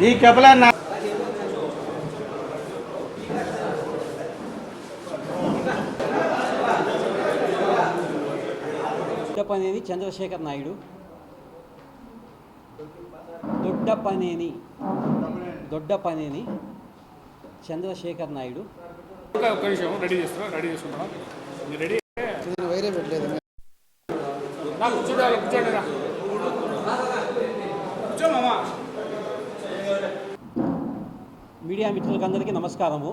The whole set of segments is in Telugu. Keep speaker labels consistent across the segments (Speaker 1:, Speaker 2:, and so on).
Speaker 1: నీ చెప్పలే నా
Speaker 2: దొడ్డపనేని చంద్రశేఖర్ నాయుడు. దొడ్డపనేని దొడ్డపనేని చంద్రశేఖర్ నాయుడు.
Speaker 3: ఒక్క నిమిషం రెడీ చేస్తున్నా రెడీ చేసుకుంటున్నా రెడీ
Speaker 4: వైరే పెట్టలేదు.
Speaker 3: నా కూర్చోండి కూర్చోండి
Speaker 2: మీడియా మిత్రులకందరికీ నమస్కారము.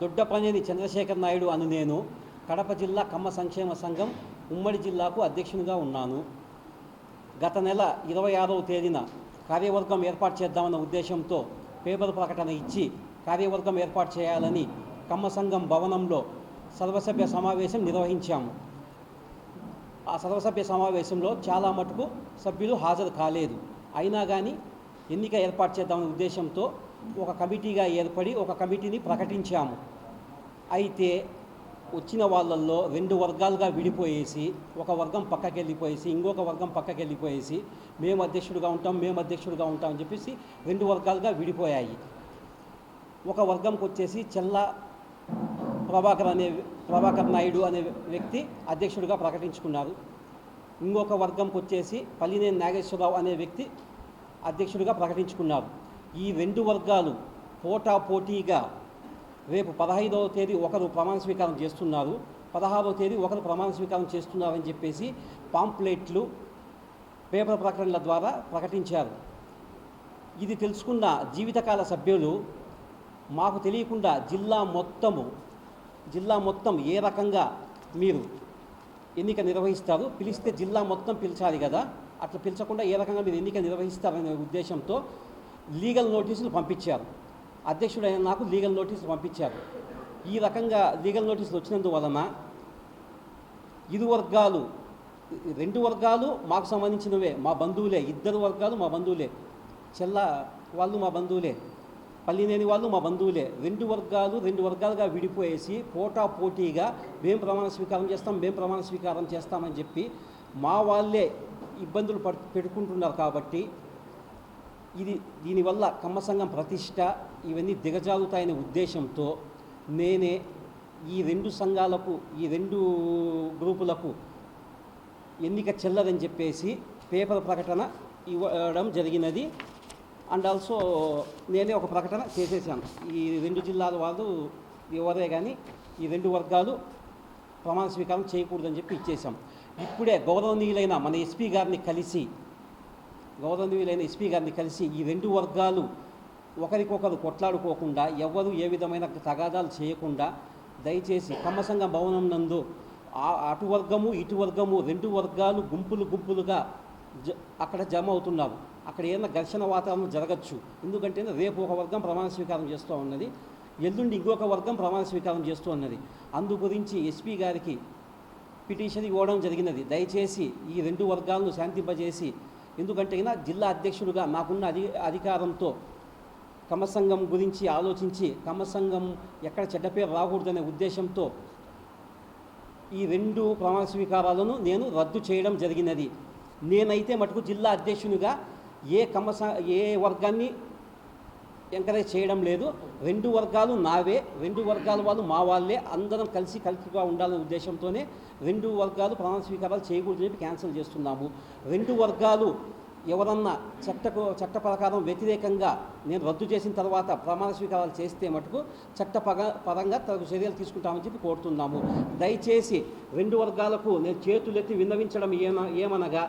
Speaker 2: దొడ్డపనేని చంద్రశేఖర్ నాయుడు అను నేను కడప జిల్లా కమ్మ సంక్షేమ సంఘం ఉమ్మడి జిల్లాకు అధ్యక్షునిగా ఉన్నాను. గత నెల ఇరవై ఆరవ తేదీన కార్యవర్గం ఏర్పాటు చేద్దామన్న ఉద్దేశంతో పేపర్ ప్రకటన ఇచ్చి కార్యవర్గం ఏర్పాటు చేయాలని కమ్మ సంఘం భవనంలో సర్వసభ్య సమావేశం నిర్వహించాము. ఆ సర్వసభ్య సమావేశంలో చాలా మటుకు సభ్యులు హాజరు కాలేదు. అయినా కానీ ఎన్నిక ఏర్పాటు చేద్దామనే ఉద్దేశంతో ఒక కమిటీగా ఏర్పడి ఒక కమిటీని ప్రకటించాము. అయితే వచ్చిన వాళ్ళల్లో రెండు వర్గాలుగా విడిపోయేసి ఒక వర్గం పక్కకి వెళ్ళిపోయేసి ఇంకొక వర్గం పక్కకి వెళ్ళిపోయేసి మేము అధ్యక్షుడిగా ఉంటాం మేము అధ్యక్షుడిగా ఉంటాం అని చెప్పేసి రెండు వర్గాలుగా విడిపోయాయి. ఒక వర్గంకి వచ్చేసి చెల్ల ప్రభాకర్ అనే ప్రభాకర్ నాయుడు అనే వ్యక్తి అధ్యక్షుడిగా ప్రకటించుకున్నారు. ఇంకొక వర్గంకి వచ్చేసి పల్లినేని నాగేశ్వరరావు అనే వ్యక్తి అధ్యక్షుడిగా ప్రకటించుకున్నారు. ఈ రెండు వర్గాలు పోటా పోటీగా రేపు పదహైదవ తేదీ ఒకరు ప్రమాణ స్వీకారం చేస్తున్నారు. పదహారవ తేదీ ఒకరు ప్రమాణ స్వీకారం చేస్తున్నారని చెప్పేసి పాంప్లెట్లు పేపర్ ప్రకటనల ద్వారా ప్రకటించారు. ఇది తెలుసుకున్న జీవితకాల సభ్యులు మాకు తెలియకుండా జిల్లా మొత్తము జిల్లా మొత్తం ఏ రకంగా మీరు ఎన్నిక నిర్వహిస్తారు. పిలిస్తే జిల్లా మొత్తం పిలిచాలి కదా. అట్లా పిలిచకుండా ఏ రకంగా మీరు ఎన్నిక నిర్వహిస్తారనే ఉద్దేశంతో లీగల్ నోటీసులు పంపించారు. అధ్యక్షుడైన నాకు లీగల్ నోటీసులు పంపించారు. ఈ రకంగా లీగల్ నోటీసులు వచ్చినందువలన ఇరు వర్గాలు రెండు వర్గాలు మాకు సంబంధించినవే. మా బంధువులే ఇద్దరు వర్గాలు మా బంధువులే. చెల్ల వాళ్ళు మా బంధువులే. పల్లినేని వాళ్ళు మా బంధువులే. రెండు వర్గాలు రెండు వర్గాలుగా విడిపోయేసి పోటా పోటీగా మేము ప్రమాణ స్వీకారం చేస్తాం మేము ప్రమాణ స్వీకారం చేస్తామని చెప్పి మా వాళ్ళే ఇబ్బందులు పడు పెట్టుకుంటున్నారు కాబట్టి ఇది దీనివల్ల కమ్మ సంఘం ప్రతిష్ట ఇవన్నీ దిగజారుతాయనే ఉద్దేశంతో నేనే ఈ రెండు సంఘాలకు ఈ రెండు గ్రూపులకు ఎన్నిక చెల్లదని చెప్పేసి పేపర్ ప్రకటన ఇవ్వడం జరిగినది. అండ్ ఆల్సో నేనే ఒక ప్రకటన చేసేసాను ఈ రెండు జిల్లాల వాళ్ళు ఎవరే కానీ ఈ రెండు వర్గాలు ప్రమాణ స్వీకారం చేయకూడదని చెప్పి ఇచ్చేసాం ఇప్పుడే గౌరవనీయులైన మన ఎస్పీ గారిని కలిసి గౌరవనీయులైన ఎస్పీ గారిని కలిసి ఈ రెండు వర్గాలు ఒకరికొకరు కొట్లాడుకోకుండా ఎవరు ఏ విధమైన తగాదాలు చేయకుండా దయచేసి కమ్మసంగ భవనం నందు అటు వర్గము ఇటు వర్గము రెండు వర్గాలు గుంపులు గుంపులుగా అక్కడ జమ అవుతున్నారు అక్కడ ఏదైనా ఘర్షణ వాతావరణం జరగచ్చు. ఎందుకంటే రేపు ఒక వర్గం ప్రమాణ స్వీకారం చేస్తూ ఉన్నది. ఎల్లుండి ఇంకొక వర్గం ప్రమాణ స్వీకారం చేస్తూ ఉన్నది. అందు గురించి ఎస్పీ గారికి పిటిషన్ ఇవ్వడం జరిగినది. దయచేసి ఈ రెండు వర్గాలను శాంతింపజేసి ఎందుకంటే అయినా జిల్లా అధ్యక్షుడిగా నాకున్న అధి అధికారంతో కమసంఘం గురించి ఆలోచించి కమసంఘం ఎక్కడ చెడ్డ పేరు రాకూడదనే ఉద్దేశంతో ఈ రెండు ప్రమాణ స్వీకారాలను నేను రద్దు చేయడం జరిగినది. నేనైతే మటుకు జిల్లా అధ్యక్షునిగా ఏ కమస ఏ వర్గాన్ని ఎంకరేజ్ చేయడం లేదు. రెండు వర్గాలు నావే రెండు వర్గాల వాళ్ళు మా వాళ్ళే అందరం కలిసి కలిసిగా ఉండాలనే ఉద్దేశంతోనే రెండు వర్గాలు ప్రమాణ స్వీకారాలు చేయకూడదు చెప్పి క్యాన్సిల్ చేస్తున్నాము. రెండు వర్గాలు ఎవరన్నా చట్టకు చట్ట ప్రకారం వ్యతిరేకంగా నేను రద్దు చేసిన తర్వాత ప్రమాణ స్వీకారాలు చేస్తే మటుకు చట్ట పరంగా తగు చర్యలు తీసుకుంటామని చెప్పి కోరుతున్నాము. దయచేసి రెండు వర్గాలకు నేను చేతులెత్తి విన్నవించడం ఏమ ఏమనగా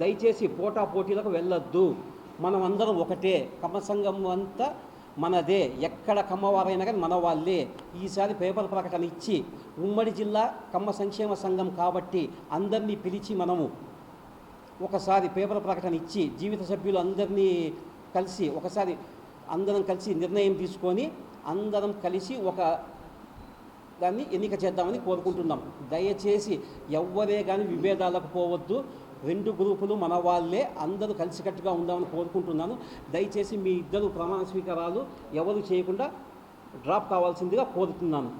Speaker 2: దయచేసి పోటా పోటీలకు వెళ్ళొద్దు. మనం అందరం ఒకటే. కమ్మ సంఘం అంతా మనదే. ఎక్కడ కమ్మవారైనా కానీ మన వాళ్ళే ఈసారి పేపర్ ప్రకటన ఇచ్చి ఉమ్మడి జిల్లా కమ్మ సంక్షేమ సంఘం కాబట్టి అందరినీ పిలిచి మనము ఒకసారి పేపర్ ప్రకటన ఇచ్చి జీవిత సభ్యులు అందరినీ కలిసి ఒకసారి అందరం కలిసి నిర్ణయం తీసుకొని అందరం కలిసి ఒక దాన్ని ఎన్నిక చేద్దామని కోరుకుంటున్నాం. దయచేసి ఎవ్వరే కానీ విభేదాలకు పోవద్దు. రెండు గ్రూపులు మన వాళ్ళే అందరూ కలిసికట్టుగా ఉందామని కోరుకుంటున్నాను. దయచేసి మీ ఇద్దరు ప్రమాణ స్వీకారాలు ఎవరు చేయకుండా డ్రాప్ కావాల్సిందిగా కోరుతున్నాను.